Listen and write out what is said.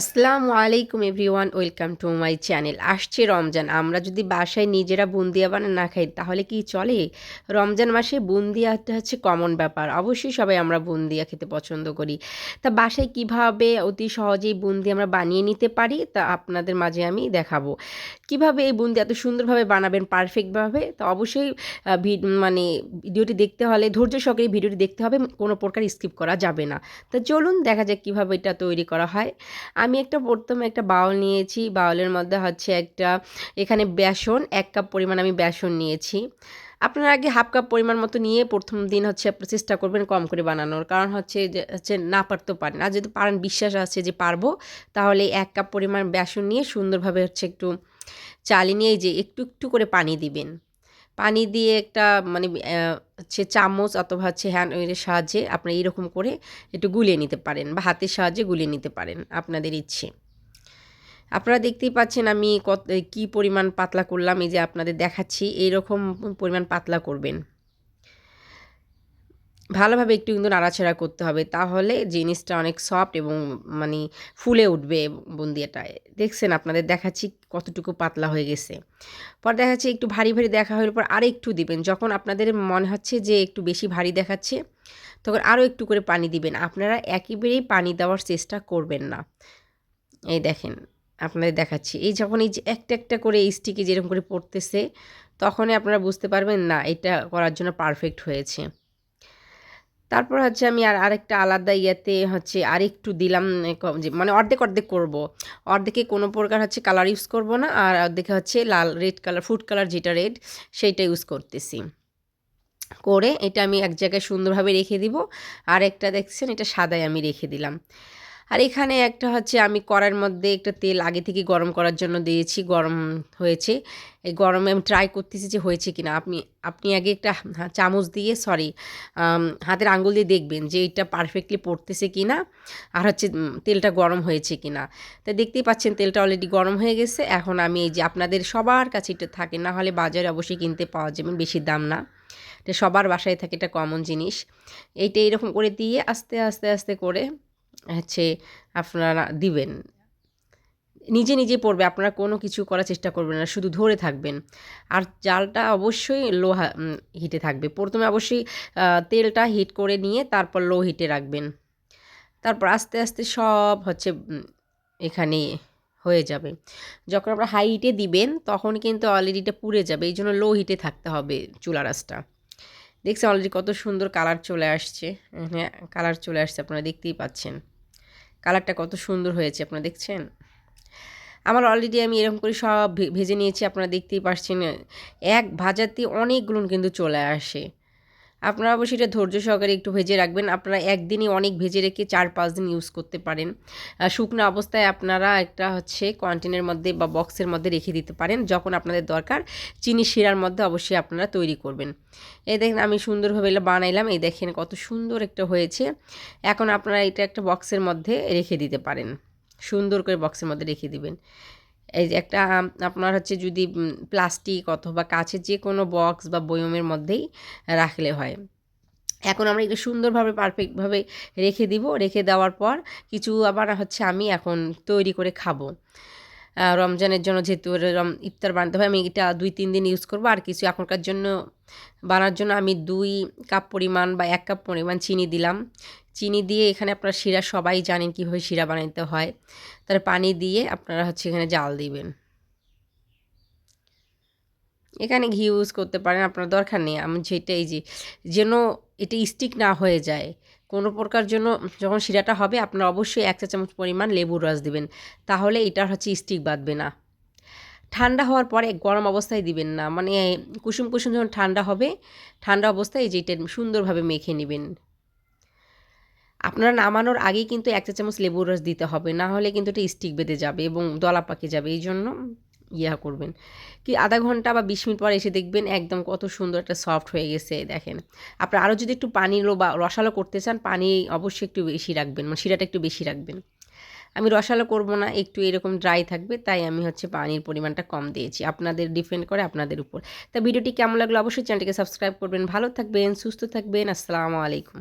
আসসালামু আলাইকুম everyone, welcome to my channel. আসছে রমজান, আমরা যদি বাসায় নিজেরা বুন্দিয়া বানা না খাই, তাহলে কি চলে? রমজান মাসে বুন্দিয়াটা হচ্ছে কমন ব্যাপার। অবশ্যই সবাই আমরা বুন্দিয়া খেতে পছন্দ করি। তা বাসায় কীভাবে অতি সহজেই বুন্দি আমরা বানিয়ে নিতে পারি, তা আপনাদের মাঝে আমি দেখাবো। কীভাবে এই বুন্দি এত সুন্দরভাবে বানাবেন পারফেক্টভাবে তো অবশ্যই মানে ভিডিওটি দেখতে হলে, ধৈর্য সহকারে ভিডিওটি দেখতে হবে, কোনো প্রকার স্কিপ করা যাবে না। তা চলুন, দেখা যাক কীভাবে এটা তৈরি করা হয়। আমি একটা প্রথমে একটা বাউল নিয়েছি। বাউলের মধ্যে হচ্ছে একটা, এখানে বেসন, এক কাপ পরিমাণ আমি বেসন নিয়েছি। আপনারা আগে হাফ কাপ পরিমাণ মতো নিয়ে প্রথম দিন হচ্ছে আপনার চেষ্টা করবেন কম করে বানানোর। কারণ হচ্ছে যে, হচ্ছে না পারতেও পারেন। আর যদি পারেন, বিশ্বাস আছে যে পারব, তাহলে এক কাপ পরিমাণ বেসন নিয়ে সুন্দরভাবে হচ্ছে একটু চালিয়ে নিয়ে যে একটু একটু করে পানি দিবেন। পানি দিয়ে একটা মানে হচ্ছে চামচ অথবা হচ্ছে হ্যান্ড ওয়েলের সাহায্যে আপনি এইরকম করে একটু গুলিয়ে নিতে পারেন বা হাতের সাহায্যে গুলিয়ে নিতে পারেন আপনাদের ইচ্ছে। আপনারা দেখতেই পাচ্ছেন আমি কত, কী পরিমাণ পাতলা করলাম, এই যে আপনাদের দেখাচ্ছি এইরকম পরিমাণ পাতলা করবেন। ভালোভাবে একটু কিন্তু নাড়াচাড়া করতে হবে, তাহলে জিনিসটা অনেক সফট এবং মানে ফুলে উঠবে বুন্দিয়াটায়। দেখছেন আপনাদের দেখাচ্ছি কতটুকু পাতলা হয়ে গেছে। পর দেখাচ্ছি একটু ভারী ভারী দেখা হওয়ার পর আর একটু দিবেন। যখন আপনাদের মনে হচ্ছে যে একটু বেশি ভারী দেখাচ্ছে, তখন আরও একটু করে পানি দিবেন। আপনারা একেবারেই পানি দেওয়ার চেষ্টা করবেন না। এই দেখেন, আপনাদের দেখাচ্ছি। এই যখন এই যে একটা একটা করে এই স্টিকে যেরকম করে পড়তেছে, তখনই আপনারা বুঝতে পারবেন না, এটা করার জন্য পারফেক্ট হয়েছে। তারপর হচ্ছে আমি আর আরেকটা আলাদা ইয়েতে হচ্ছে আর একটু দিলাম মানে অর্ধেক অর্ধেক করব। অর্ধেকে কোনো প্রকার হচ্ছে কালার ইউজ করব না, আর অর্ধেকে হচ্ছে লাল রেড কালার ফুড কালার যেটা রেড সেইটা ইউজ করতেছি। করে এটা আমি এক জায়গায় সুন্দরভাবে রেখে দিব। আর একটা দেখছেন, এটা সাদায় আমি রেখে দিলাম। আর এখানে একটা হচ্ছে আমি কড়ার মধ্যে একটা তেল আগে থেকে গরম করার জন্য দিয়েছি, গরম হয়েছে। এই গরমে আমি ট্রাই করতেছি যে হয়েছে কি না আপনি আপনি আগে একটা চামচ দিয়ে সরি হাতের আঙ্গুল দিয়ে দেখবেন যে এটা পারফেক্টলি পড়তেছে কি না আর হচ্ছে তেলটা গরম হয়েছে কি না তা দেখতেই পাচ্ছেন তেলটা অলরেডি গরম হয়ে গেছে। এখন আমি এই যে আপনাদের সবার কাছে এটা থাকে, না হলে বাজারে অবশ্যই কিনতে পাওয়া যাবে, বেশি দাম না। এটা সবার বাসায় থাকে, এটা কমন জিনিস। এইটা এরকম করে দিয়ে আস্তে আস্তে আস্তে করে হচ্ছে আপনারা দিবেন। নিজে নিজে পড়বে, আপনারা কোনো কিছু করার চেষ্টা করবেন না, শুধু ধরে থাকবেন। আর জালটা অবশ্যই লো হিটে থাকবে। প্রথমে অবশ্যই তেলটা হিট করে নিয়ে তারপর লো হিটে রাখবেন। তারপর আস্তে আস্তে সব হচ্ছে এখানে হয়ে যাবে। যখন আপনারা হাই হিটে দিবেন, তখন কিন্তু অলরেডিটা পুড়ে যাবে। এই জন্য লো হিটে থাকতে হবে চুলা রাসটা দেখছেন অলরেডি কত সুন্দর কালার চলে আসছে। হ্যাঁ কালার চলে আসছে, আপনারা দেখতেই পাচ্ছেন। কালারটা কত সুন্দর হয়েছে, আপনারা দেখছেন? আমার অলরেডি আমি এরকম করে সব ভেজে নিয়েছি, আপনারা দেখতেই পারছেন। এক ভাজাতে অনেকগুলো কিন্তু চলে আসে। আপনারা অবশ্যই এটা ধৈর্য সহকারে একটু ভেজে রাখবেন। আপনারা একদিনই অনেক ভেজে রেখে চার পাঁচ দিন ইউজ করতে পারেন। শুকনো অবস্থায় আপনারা একটা হচ্ছে কন্টেনের মধ্যে বা বক্সের মধ্যে রেখে দিতে পারেন। যখন আপনাদের দরকার, চিনি শিরার মধ্যে অবশ্যই আপনারা তৈরি করবেন। এই দেখেন আমি সুন্দরভাবে এটা বানাইলাম। এই দেখেন কত সুন্দর একটা হয়েছে। এখন আপনারা এটা একটা বক্সের মধ্যে রেখে দিতে পারেন। সুন্দর করে বক্সের মধ্যে রেখে দিবেন। এই একটা, আপনার হচ্ছে যদি প্লাস্টিক অথবা কাছের যে কোনো বক্স বা বয়মের মধ্যেই রাখলে হয়। এখন আমরা একটু সুন্দরভাবে পারফেক্টভাবে রেখে দিব। রেখে দেওয়ার পর কিছু আবার হচ্ছে আমি এখন তৈরি করে খাব। রমজানের জন্য যেহেতু ইফতার বানাতে হয় আমি এটা দুই, তিন দিন ইউজ করব। আর কিছু এখনকার জন্য বানার জন্য আমি দুই কাপ পরিমাণ বা এক কাপ পরিমাণ চিনি দিলাম। চিনি দিয়ে এখানে আপনারা শিরা সবাই জানেন কীভাবে শিরা বানাইতে হয়। তার পানি দিয়ে আপনারা হচ্ছে এখানে জাল দিবেন। এখানে ঘি ইউজ করতে পারেন, আপনার দরকার নেই। আমি যেটাই যে, যেন এটা স্টিক না হয়ে যায়। কোনো প্রকার জন্য যখন শিরাটা হবে, আপনারা অবশ্যই এক চা চামচ পরিমাণ লেবুর রস দিবেন। তাহলে এটার হচ্ছে স্টিক বাঁধবে না। ঠান্ডা হওয়ার পরে গরম অবস্থায় দিবেন না। মানে কুসুম কুসুম যখন ঠান্ডা হবে, ঠান্ডা অবস্থায় যেটা সুন্দরভাবে মেখে নেবেন। আপনারা নামানোর আগেই কিন্তু এক চা চামচ লেবুর রস দিতে হবে, না হলে কিন্তু এটা স্টিক বেঁধে যাবে এবং দলা পাকে যাবে, এই জন্য ইয়া করবেন। কি আধা ঘণ্টা বা বিশ মিনিট পর এসে দেখবেন একদম কত সুন্দর একটা সফট হয়ে গেছে, দেখেন। আপনার আরও যদি একটু পানিরও বা রসালো করতে চান, পানি অবশ্যই একটু বেশি রাখবেন মানে শিরাটা একটু বেশি রাখবেন। আমি রসালো করব না, একটু এরকম ড্রাই থাকবে, তাই আমি হচ্ছে পানির পরিমাণটা কম দিয়েছি, আপনাদের ডিপেন্ড করে আপনাদের উপর। তা ভিডিওটি কেমন লাগল অবশ্যই চ্যানেলটিকে সাবস্ক্রাইব করবেন, ভালো থাকবেন, সুস্থ থাকবেন, আসসালামু আলাইকুম।